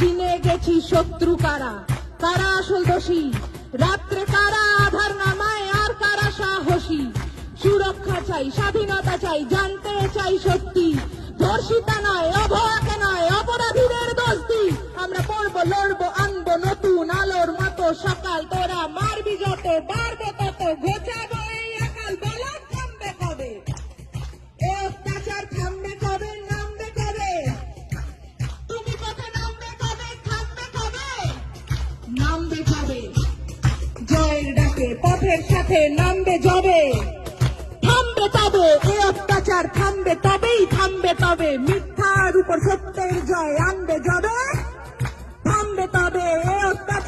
চিনে গেছি শত্রু কারা? কারা আসল দোষী? রাত্রে কারা আধার নামায় আর কারা সাহসী? সুরক্ষা চাই, স্বাধীনতা চাই, জানতে চাই সত্যি ধর্ষিতা নয়, অভয়াকে নয়, অপরাধীদের দোষী আমরা পড়ব, লড়বো, আনব, নতুন আলোর মতো সকাল তোরা, মারবি যত, বাড়বে তত পথে নামবে যাবে থামবে তবে, এ অত্যাচার থামবে তবেই, থামবে তবে। মিথ্যার উপর সত্যের জয় আনবে যাবে থামবে তবে, এ অত্যাচার